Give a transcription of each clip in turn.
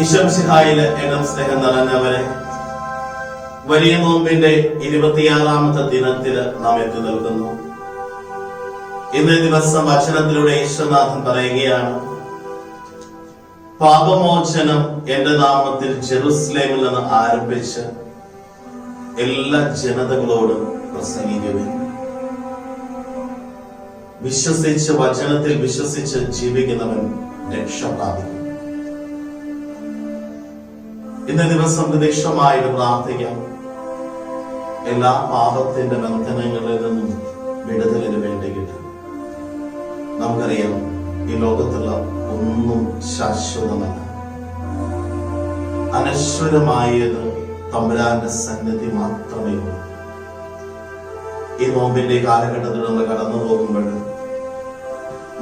ഈശംസിഹായിൽ എണ്ണം സ്നേഹം നിറഞ്ഞവരെ വലിയ നോമ്പിന്റെ ഇരുപത്തിയാറാമത്തെ ദിനത്തിൽ നാം എത്തി നിൽക്കുന്നു. ഇന്ന് ദിവസം വചനത്തിലൂടെ ഈശ്വനാഥൻ പറയുകയാണ് പാപമോചനം എന്റെ നാമത്തിൽ ജെറുസലേമിൽ നിന്ന് ആരംഭിച്ച് എല്ലാ ജനതകളോടും പ്രസംഗിക്കുവിൻ വിശ്വസിച്ച് വചനത്തിൽ വിശ്വസിച്ച് ജീവിക്കുന്നവൻ രക്ഷ പ്രാപിക്കും ഇന്ന ദിവസം പ്രതീക്ഷമായിട്ട് പ്രാർത്ഥിക്കാം. എല്ലാ പാപത്തിന്റെ ബന്ധനങ്ങളിൽ നിന്നും വിടുതലിന് വേണ്ടി കിട്ടും. നമുക്കറിയാം ഈ ലോകത്തുള്ള ഒന്നും ശാശ്വതമല്ല. അനശ്വരമായത് തമ്പുരാന്റെ സന്നിധി മാത്രമേ ഉള്ളൂ. ഈ നോമ്പിന്റെ കാലഘട്ടത്തിൽ നമ്മൾ കടന്നു പോകുമ്പോൾ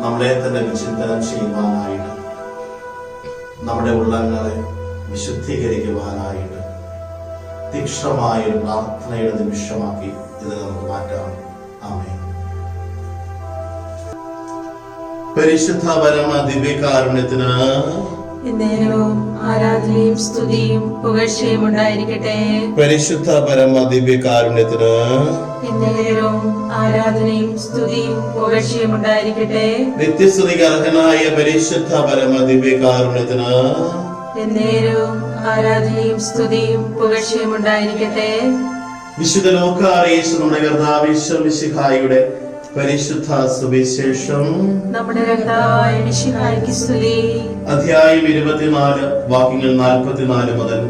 നമ്മളെ തന്നെ വിചിന്തനം ചെയ്യുവാനായിട്ട് നമ്മുടെ ഉള്ളങ്ങളെ വിശുദ്ധീകരിക്കുവാനായിട്ട് തീക്ഷണമായ ഒരു പ്രാർത്ഥനയുടെ നിമിഷമാക്കി ഇത് നമുക്ക് മാറ്റാം. ആമേ പരിശുദ്ധ പരമ ദിവ്യകാരുണ്യത്തിന് ആരാധനയും സ്തുതിയും പുകഴ്ചയും ഉണ്ടായിരിക്കട്ടെ. പരിശുദ്ധ പരമ ദിവ്യകാരുണ്യത്തിന് ആരാധനയും സ്തുതിയും പുകഴ്ചയും ഉണ്ടായിരിക്കട്ടെ. നിത്യസ്തുതിക്ക് അർഹനായ പരിശുദ്ധ പരമ ദിവ്യകാരുണ്യത്തിന് എന്നേരവും ആരാധനയും സ്തുതിയും പുകഴ്ചയും ഉണ്ടായിരിക്കട്ടെ. വിശുദ്ധ ലോകാറേശ് നമ്മുടെ കർത്താവിശ്വമിശിഹായുടെ പരിശുദ്ധ സുവിശേഷം. നമ്മുടെ കർത്താവായ മിശിഹായ്ക്ക് സ്തുതി. അധ്യായം ഇരുപത്തിനാല് വാക്യങ്ങൾ നാൽപ്പത്തിനാല് മുതൽ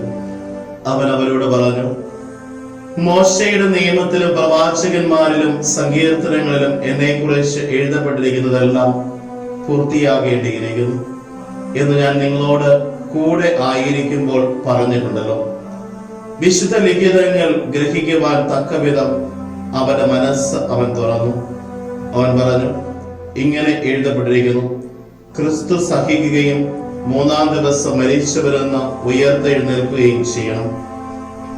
അവൻ അവരോട് പറഞ്ഞു മോശയുടെ നിയമത്തിലും പ്രവാചകന്മാരിലും സങ്കീർത്തനങ്ങളിലും എന്നെ കുറിച്ച് എഴുതപ്പെട്ടിരിക്കുന്നതെല്ലാം പൂർത്തിയാകേണ്ടിയിരിക്കുന്നു എന്ന് ഞാൻ നിങ്ങളോട് കൂടെ ആയിരിക്കുമ്പോൾ പറഞ്ഞിട്ടുണ്ടല്ലോ. വിശുദ്ധ ലിഖിതങ്ങൾ ഗ്രഹിക്കുവാൻ തക്കവിധം അവന്റെ മനസ്സ് അവൻ തുറന്നു. അവൻ പറഞ്ഞു ഇങ്ങനെ എഴുതപ്പെട്ടിരിക്കുന്നു. ക്രിസ്തു സഹിക്കുകയും മൂന്നാം ദിവസം മരിച്ചവരെന്ന് ഉയർത്തെഴുന്നേൽക്കുകയും ചെയ്യണം.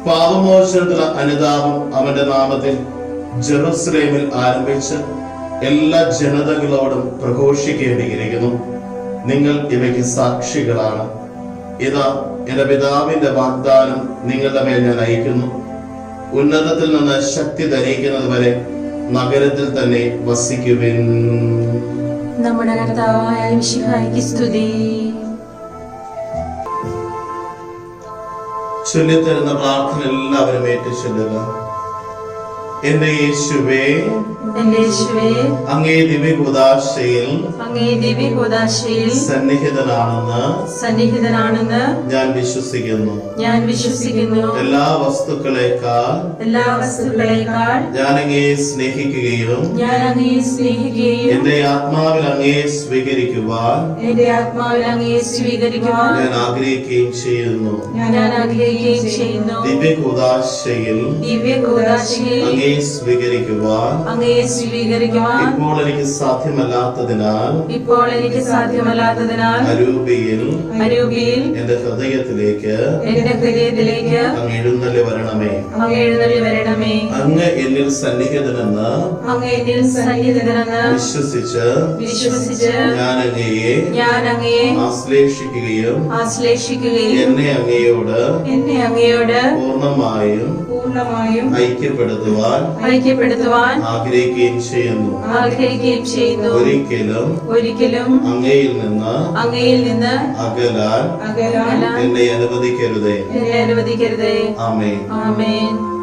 പാപമോചനത്തിലെ അനുതാപം അവന്റെ നാമത്തിൽ ജെറുസലേമിൽ ആരംഭിച്ച് എല്ലാ ജനതകളോടും പ്രഘോഷിക്കേണ്ടിയിരിക്കുന്നു. നിങ്ങൾ ഇവയ്ക്ക് സാക്ഷികളാണ്. ഇതാ എന്റെ പിതാവിന്റെ വാഗ്ദാനം നിങ്ങളുടെ മേൽ ഞാൻ അയക്കുന്നു ഉന്നതത്തിൽ നിന്ന് ശക്തി ധരിക്കുന്നത് വരെ നഗരത്തിൽ തന്നെ വസിക്കുവിൻ. നമ്മുടെ കർത്താവായ സ്തുതി. ചൊല്ലിത്തരുന്ന പ്രാർത്ഥന എല്ലാവരും ഏറ്റു ചൊല്ലുക. എന്റെ യേശുവേ അങ്ങേ ദിവ്യകുദാശയിൽ അങ്ങേ ദിവ്യകൂദാശയിൽ സന്നിഹിതനാണെന്ന് സന്നിഹിതനാണെന്ന് ഞാൻ വിശ്വസിക്കുന്നു. ഞാൻ വിശ്വസിക്കുന്നു. എല്ലാ വസ്തുക്കളെക്കാൾ എല്ലാ വസ്തുക്കളെക്കാൾ ഞാൻ അങ്ങേ സ്നേഹിക്കുകയും ഞാൻ അങ്ങേ സ്നേഹിക്കുകയും എന്റെ ആത്മാവിൽ അങ്ങേ സ്വീകരിക്കുവാൻ എന്റെ ആത്മാവിൽ അങ്ങേ സ്വീകരിക്കുവാൻ ഞാൻ ആഗ്രഹിക്കുകയും ചെയ്യുന്നു. ഞാൻ ആഗ്രഹിക്കുകയും ചെയ്യുന്നു. ദിവ്യകുദാശയിൽ ദിവ്യകൂദാശയിൽ അങ്ങേ സ്വീകരിക്കുവാൻ അങ്ങയെ സ്വീകരിക്കുവാൻ ഇപ്പോൾ എനിക്ക് സാധ്യമല്ലാത്തതിനാൽ ഇപ്പോൾ എനിക്ക് സാധ്യമല്ലാത്തതിനാൽ അരൂപിയിൽ അരൂപിയിൽ എന്റെ ഹൃദയത്തിലേക്ക് എന്റെ ഹൃദയത്തിലേക്ക് അങ്ങ് എഴുന്നള്ളി വരണമേ. അങ്ങ് എഴുന്നള്ളി വരണമേ. അങ്ങ് എന്നിൽ സന്നിഹിതനെന്ന് അങ്ങ് എന്നിൽ സന്നിഹിതനെന്ന് വിശ്വസിച്ച് വിശ്വസിച്ച് ഞാൻ അങ്ങയെ ഞാൻ അങ്ങയെ ആശ്ലേഷിക്കുകയും ആശ്ലേഷിക്കുകയും എന്നെ അങ്ങയോട് എന്നെ അങ്ങയോട് പൂർണമായും പൂർണമായും ഐക്യപ്പെടുത്തുവാൻ ഐക്യപ്പെടുത്തുവാൻ ആഗ്രഹിക്കുകയും ചെയ്യുന്നു. ആഗ്രഹിക്കുകയും ചെയ്യുന്നു. ഒരിക്കലും ഒരിക്കലും അങ്ങയിൽ നിന്ന് അങ്ങയിൽ നിന്ന് അകലാൻ അകലാൻ എന്നെ അനുവദിക്കരുതേ. എന്നെ അനുവദിക്കരുതേ. ആമേൻ. ആമേൻ.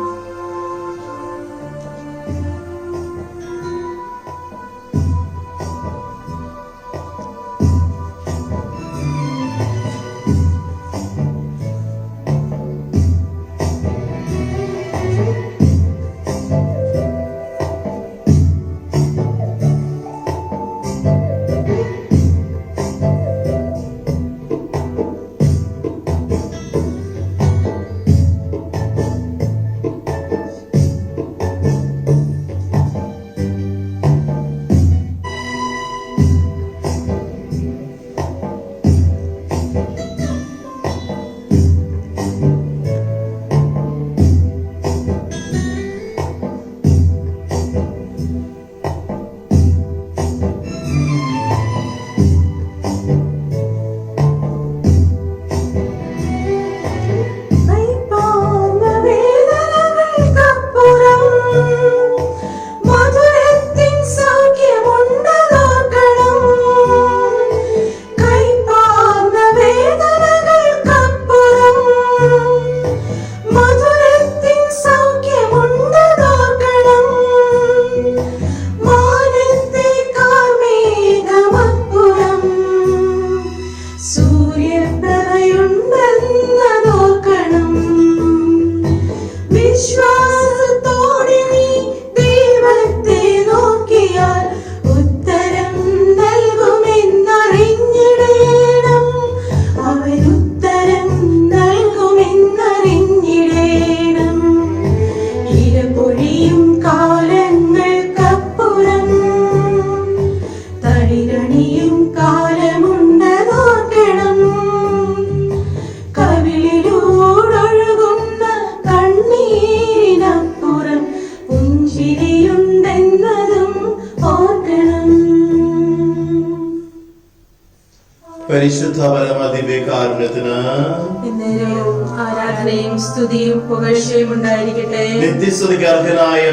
എന്നേരവും ആരാധനയും സ്തുതിയും പുകഴ്ചയും ഉണ്ടായിരിക്കട്ടെ. നിത്യസ്തുതിക്ക്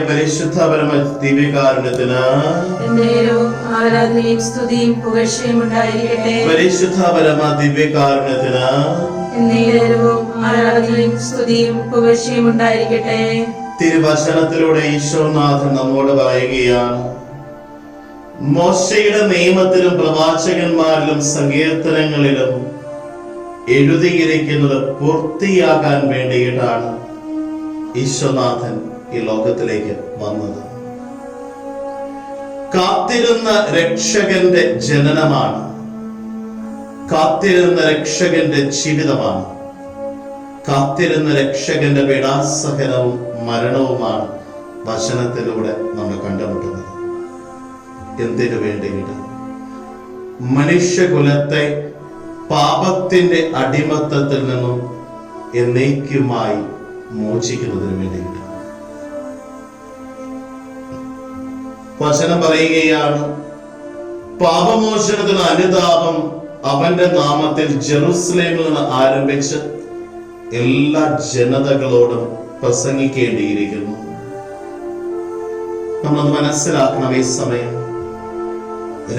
പരിശുദ്ധ പരമ ദിവ്യകാരുണ്യത്തിന് ആരാധനയും സ്തുതിയും പുകഴ്ചയും ഉണ്ടായിരിക്കട്ടെ. പരിശുദ്ധ പരമ ദിവ്യകാരുണ്യത്തിന്. എന്നേരവും ആരാധനയും സ്തുതിയും പുകഴ്ചയും ഉണ്ടായിരിക്കട്ടെ. തിരുവചനത്തിലൂടെ ഈശോനാഥൻ നമ്മോട് പറയുകയാണ്. മോശയുടെ നിയമത്തിലും പ്രവാചകന്മാരിലും സങ്കീർത്തനങ്ങളിലും എഴുതിയിരിക്കുന്നത് പൂർത്തിയാകാൻ വേണ്ടിയിട്ടാണ് ഈശ്വനാഥൻ ഈ ലോകത്തിലേക്ക് വന്നത്. കാത്തിരുന്ന രക്ഷകന്റെ ജനനമാണ്. കാത്തിരുന്ന രക്ഷകന്റെ ജീവിതമാണ്. കാത്തിരുന്ന രക്ഷകന്റെ പീഡാസഹനവും മരണവുമാണ് വചനത്തിലൂടെ നമ്മൾ കണ്ടുമുട്ടുന്നത്. എന്തിനു വേണ്ടിയിട്ട്? മനുഷ്യകുലത്തെ പാപത്തിന്റെ അടിമത്തത്തിൽ നിന്നും എന്നേക്കുമായി മോചിക്കുന്നതിന് വേണ്ടിയിട്ട്. വചനം പറയുകയാണ് പാപമോചനത്തിന് അനുതാപം അവന്റെ നാമത്തിൽ ജെറുസലേമിൽ നിന്ന് ആരംഭിച്ച് എല്ലാ ജനതകളോടും പ്രസംഗിക്കേണ്ടിയിരിക്കുന്നു. നമ്മളത് മനസ്സിലാക്കണം ഈ സമയം.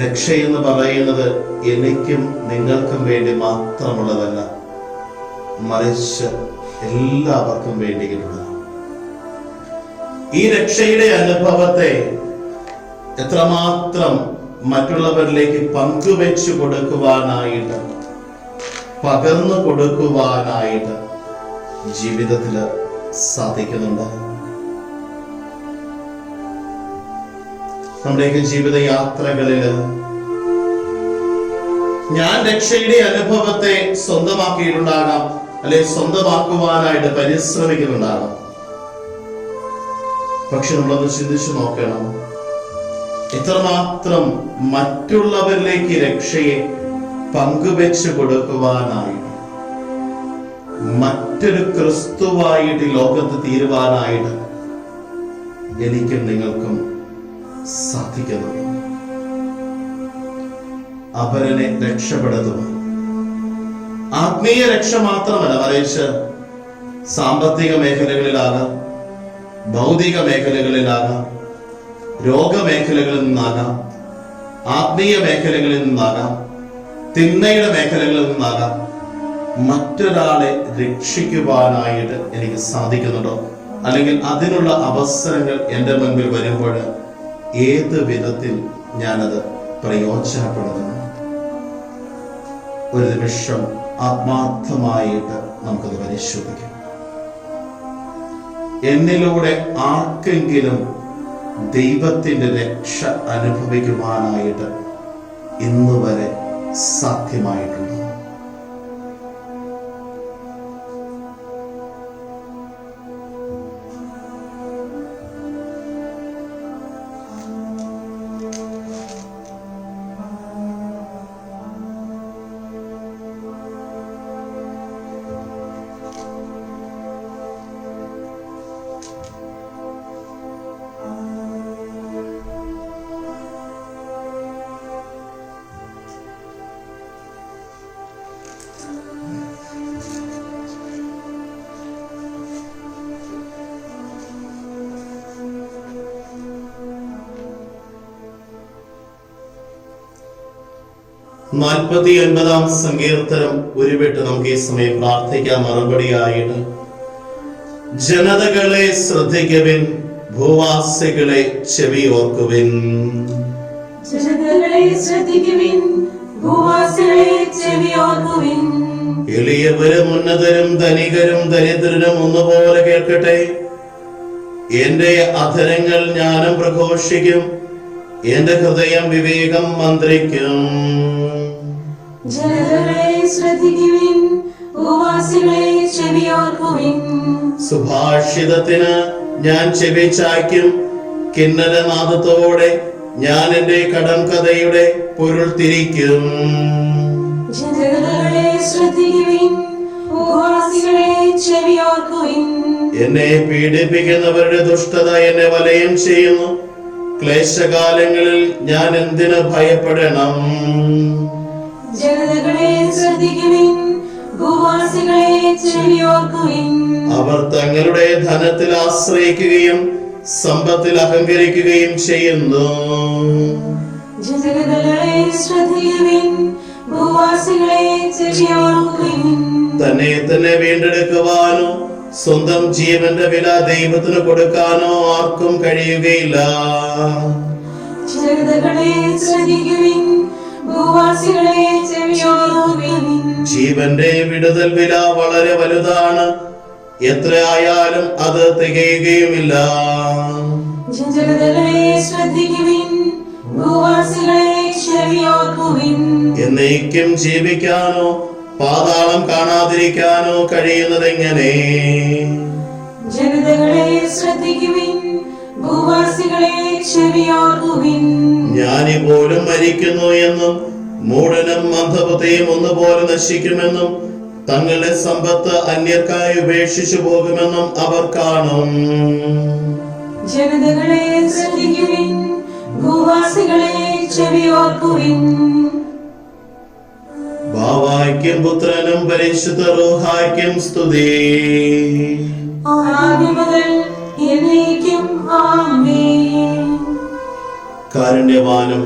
രക്ഷ എന്ന് പറയുന്നത് എനിക്കും നിങ്ങൾക്കും വേണ്ടി മാത്രമുള്ളതല്ല മറിച്ച് എല്ലാവർക്കും വേണ്ടിയിട്ടുള്ളതാണ്. ഈ രക്ഷയുടെ അനുഭവത്തെ എത്രമാത്രം മറ്റുള്ളവരിലേക്ക് പങ്കുവെച്ചു കൊടുക്കുവാനായിട്ട് പകർന്നു കൊടുക്കുവാനായിട്ട് ജീവിതത്തിൽ സാധിക്കുന്നുണ്ട്? നമ്മുടെയൊക്കെ ജീവിത യാത്രകളിൽ ഞാൻ രക്ഷയുടെ അനുഭവത്തെ സ്വന്തമാക്കിയിട്ടുണ്ടാകാം അല്ലെ സ്വന്തമാക്കുവാനായിട്ട് പരിശ്രമിക്കുന്നുണ്ടാകാം. പക്ഷെ നമ്മളൊന്ന് ചിന്തിച്ചു നോക്കണം. ഇത്രമാത്രം മറ്റുള്ളവരിലേക്ക് രക്ഷയെ പങ്കുവെച്ചു കൊടുക്കുവാനായി മറ്റൊരു ക്രിസ്തുവായിട്ട് ലോകത്ത് തീരുവാനായിട്ട് എനിക്കും നിങ്ങൾക്കും സാധിക്കുന്നു അപരനെ രക്ഷപ്പെടുത്തുവാൻ. ആത്മീയ രക്ഷ മാത്രമല്ല മറിച്ച് സാമ്പത്തിക മേഖലകളിലാകാം ഭൗതിക മേഖലകളിലാകാം രോഗമേഖലകളിൽ നിന്നാകാം ആത്മീയ മേഖലകളിൽ നിന്നാകാം തിന്മയുടെ മേഖലകളിൽ നിന്നാകാം മറ്റൊരാളെ രക്ഷിക്കുവാനായിട്ട് എനിക്ക് സാധിക്കുന്നുണ്ടോ? അല്ലെങ്കിൽ അതിനുള്ള അവസരങ്ങൾ എന്റെ മുൻപിൽ വരുമ്പോൾ ഏത് വിധത്തിൽ ഞാനത് പ്രയോജനപ്പെടുത്തുന്നു ഒരു നിമിഷം ആത്മാർത്ഥമായിട്ട് നമുക്കത് പരിശോധിക്കാം. എന്നിലൂടെ ആർക്കെങ്കിലും ദൈവത്തിന്റെ രക്ഷ അനുഭവിക്കുവാനായിട്ട് ഇന്ന് വരെ സാധ്യമായിട്ടുണ്ട്? നാൽപ്പത്തി ഒൻപതാം സങ്കീർത്തനം ഉരുവിട്ട് നമുക്ക് ഈ സമയം പ്രാർത്ഥിക്കാൻ മറുപടിയായിട്ട് ജനതകളെ ശ്രദ്ധിക്കുവിൻ ഭൂവാസികളെ ചെവിയോർക്കുവിൻ. ജനതകളെ ശ്രദ്ധിക്കുവിൻ ഭൂവാസികളെ ചെവിയോർക്കുവിൻ. എളിയവരും ഉന്നതരും ധനികരും ദരിദ്രനും ഒന്നുപോലെ കേൾക്കട്ടെ. എന്റെ അധരങ്ങൾ ജ്ഞാനം പ്രഘോഷിക്കും എന്റെ ഹൃദയം വിവേകം മന്ത്രിക്കും. ജനതകളെ ശ്രദ്ധിക്കുവിൻ ഭൂവാസികളെ ചെവിയോർക്കുവിൻ. സുഭാഷിതത്തിന് ഞാൻ ചെവി ചായ്ക്കും കിന്നരനാദത്തോടെ ഞാൻ എന്റെ കടം കഥയുടെ പൊരുൾ തിരിക്കും. ജനതകളെ ശ്രദ്ധിക്കുവിൻ ഭൂവാസികളെ ചെവിയോർക്കുവിൻ. എന്നെ പീഡിപ്പിക്കുന്നവരുടെ ദുഷ്ടത എന്നെ വലയം ചെയ്യുന്നു. ക്ലേശകാലങ്ങളിൽ ഞാൻ എന്തിനു ഭയപ്പെടണം? ജനതകളെ ശ്രദ്ധിക്കുവിൻ ചെവിയോർക്കുവിൻ. അവർ തങ്ങളുടെ ധനത്തിൽ ആശ്രയിക്കുകയും സമ്പത്തിൽ അഹങ്കരിക്കുകയും ചെയ്യുന്നു. ജനതകളെ ശ്രദ്ധിക്കുവിൻ ഭൂവാസികളെ ചെവിയോർക്കുവിൻ. തന്നെ തന്നെ വീണ്ടെടുക്കുവാനോ സ്വന്തം ജീവന്റെ വില ദൈവത്തിന് കൊടുക്കാനോ ആർക്കും കഴിയുകയില്ല. ജനതകളെ ശ്രദ്ധിക്കുവിൻ ഭൂവാസികളെ ജീവന്റെ വിടുതൽ വില വളരെ വലുതാണ്. എത്ര ആയാലും അത് തികയുകയുമില്ല. എന്നേക്കും ജീവിക്കാനോ പാതാളം കാണാതിരിക്കാനോ കഴിയുന്നതെങ്ങനെ? ജനതകളെ ശ്രദ്ധിക്കുവിൻ ഭൂവാസികളെ ചെവിയോർക്കുവിൻ ജ്ഞാനി പോലും മരിക്കുന്നു എന്നും മൂടനും മന്ദബുദ്ധിയും ഒന്നുപോലെ നശിക്കുമെന്നും തങ്ങളുടെ സമ്പത്ത് അന്യർക്കായി ഉപേക്ഷിച്ചു പോകുമെന്നും അവർ കാണും. ജനതകളെ ശ്രദ്ധിക്കുവിൻ ഭൂവാസികളെ ചെവിയോർക്കുവിൻ ഭാവാക്യം പുത്രനും പരിശുദ്ധ റോഹായ്ക്കും സ്തുതി. ആദ്യം മുതൽ എന്നേക്കും ആമേൻ. കാരുണ്യവാനും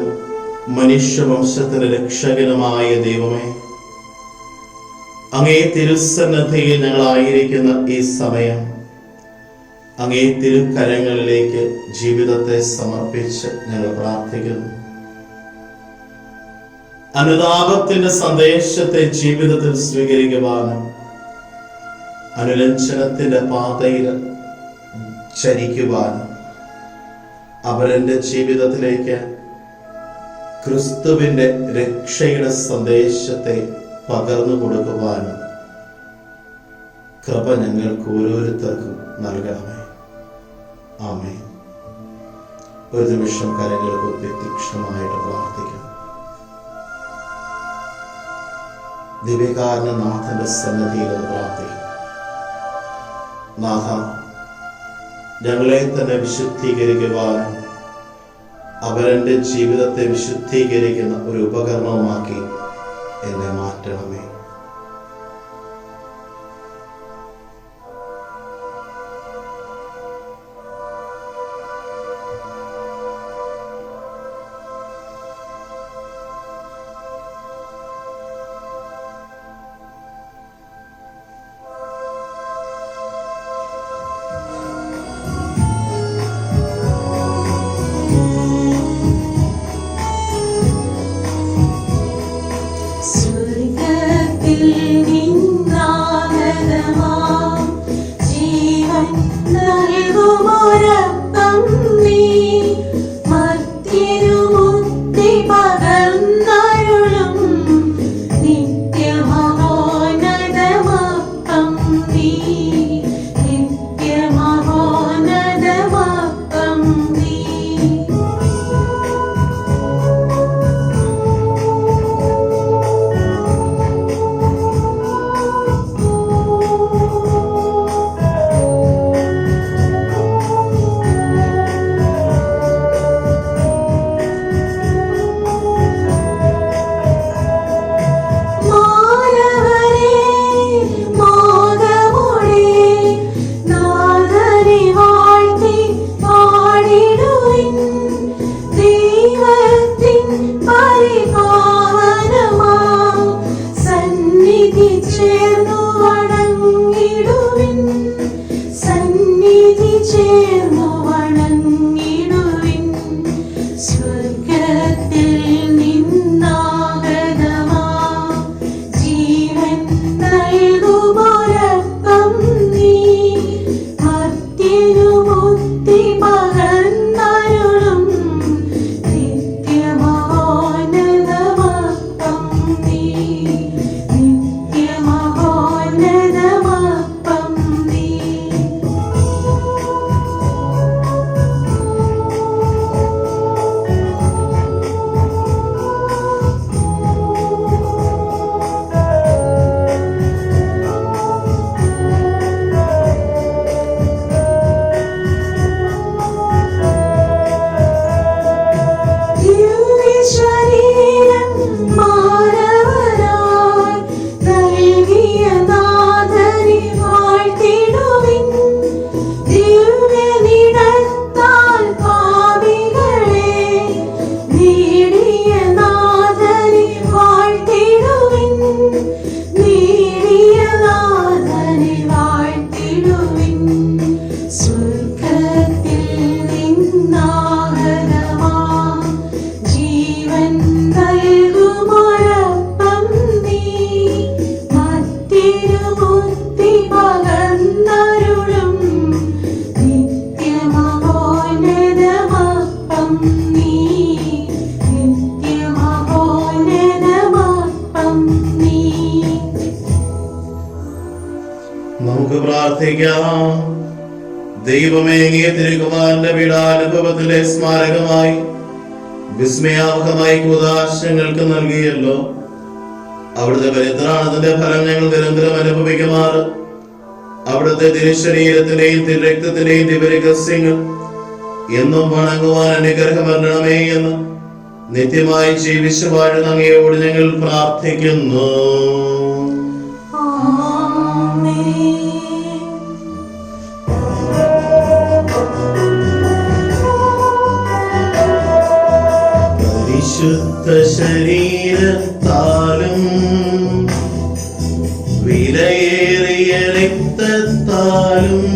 മനുഷ്യവംശത്തിന് രക്ഷകനുമായ ദൈവമേ അങ്ങേ തിരുസന്നദ്ധയിൽ ഞങ്ങളായിരിക്കുന്ന ഈ സമയം അങ്ങേ തിരുക്കരങ്ങളിലേക്ക് ജീവിതത്തെ സമർപ്പിച്ച് ഞങ്ങൾ പ്രാർത്ഥിക്കുന്നു. അനുതാപത്തിന്റെ സന്ദേശത്തെ ജീവിതത്തിൽ സ്വീകരിക്കുവാനും അനുരഞ്ജനത്തിന്റെ പാതയിൽ ചരിക്കുവാനും അവരെന്റെ ജീവിതത്തിലേക്ക് ക്രിസ്തുവിന്റെ രക്ഷയുടെ സന്ദേശത്തെ പകർന്നു കൊടുക്കുവാനും കൃപ ഞങ്ങൾക്ക് ഓരോരുത്തർക്കും നൽകണമേ. ആമേ ഒരു നിമിഷം കരങ്ങൾ കുത്തി തീക്ഷണമായിട്ട് പ്രാർത്ഥിക്കാം. സന്നദ്ധിയിൽ പ്രാർത്ഥിക്കാം. നാഥ ഞങ്ങളെ തന്നെ വിശുദ്ധീകരിക്കുവാൻ അവരെ ജീവിതത്തെ വിശുദ്ധീകരിക്കുന്ന ഒരു ഉപകരണമാക്കി എന്നെ മാറ്റണമേ. സ്വർഗത്തിൽ നിന്നാഗതമാം നമുക്ക് പ്രാർത്ഥിക്കാം. ദൈവമേങ്ങിയ തിരുകുമാരന്റെ പീഡാനുഭവത്തിന്റെ സ്മാരകമായി വിസ്മയാവഹമായി കൂതാശങ്ങൾക്ക് നൽകിയല്ലോ. അവിടുത്തെ പരിത്രാണത്തിന്റെ ഫലം ഞങ്ങൾ നിരന്തരം അനുഭവിക്കുമാറ് അവിടുത്തെ തിരുശരീരത്തിന്റെയും തിരുരക്തത്തിന്റെയും ദിവരഹസ്യങ്ങൾ എന്നും വണങ്ങുവാൻ അനുഗ്രഹം വരണമേ എന്ന് നിത്യമായി ജീവിച്ചു വാഴുന്ന അങ്ങയോട് ഞങ്ങൾ പ്രാർത്ഥിക്കുന്നു. പരിശുദ്ധ ശരീരത്താലും വിലയേറിയ രക്തത്താലും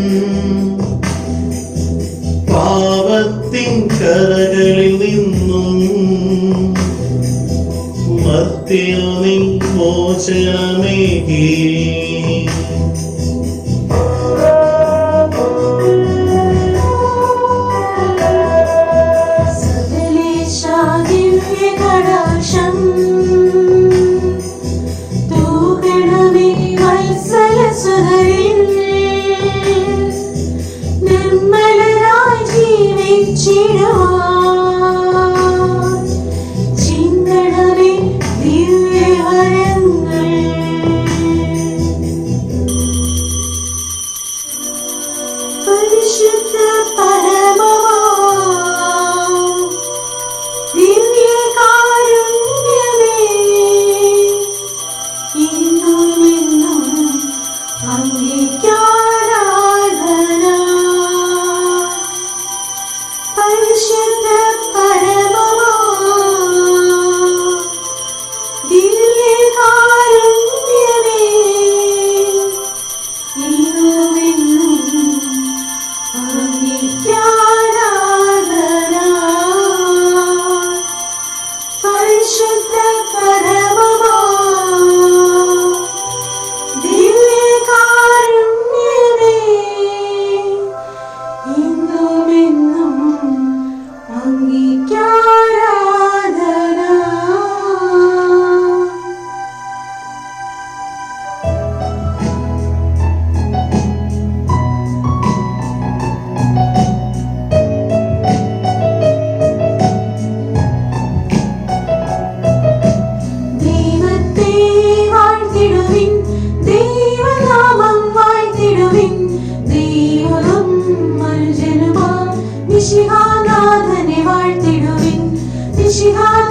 പാവത്തിൻ കരകളിൽ നിന്നും മത്തിൽ നീ മോചനമേകി. മിശിഹാനാഥനെ വാഴ്ത്തിടുവിൻ. മിശിഹാതൻ